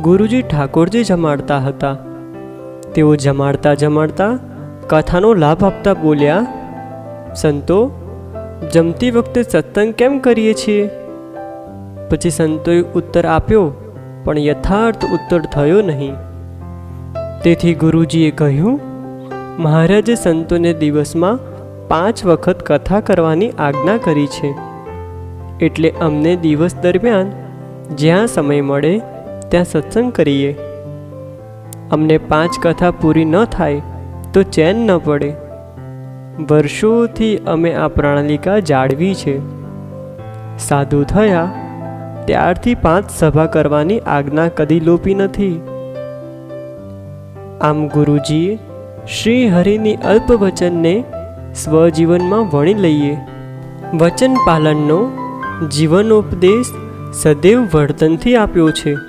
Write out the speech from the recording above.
ગુરુજી ઠાકોરજી જમાડતા હતા. તેઓ જમાડતા જમાડતા કથાનો લાભ આપતા બોલ્યા, સંતો, જમતી વખતે સત્સંગ કેમ કરીએ છીએ? પછી સંતોએ ઉત્તર આપ્યો, પણ યથાર્થ ઉત્તર થયો નહીં. તેથી ગુરુજીએ કહ્યું, મહારાજે સંતોને દિવસમાં પાંચ વખત કથા કરવાની આજ્ઞા કરી છે. એટલે અમને દિવસ દરમિયાન જ્યાં સમય મળે ત્યાં સત્સંગ કરીએ. અમને પાંચ કથા પૂરી ન થાય તો ચેન ન પડે. વર્ષોથી અમે આ પ્રણાલિકા જાળવી છે. સાધુ થયા, ત્યારથી પાંચ સભા કરવાની આજ્ઞા કદી લોપી નથી. આમ ગુરુજીએ શ્રી હરિની અલ્પ વચનને સ્વજીવનમાં વણી લઈએ. વચન પાલનનો જીવનોપદેશ સદૈવ વર્તનથી આપ્યો છે.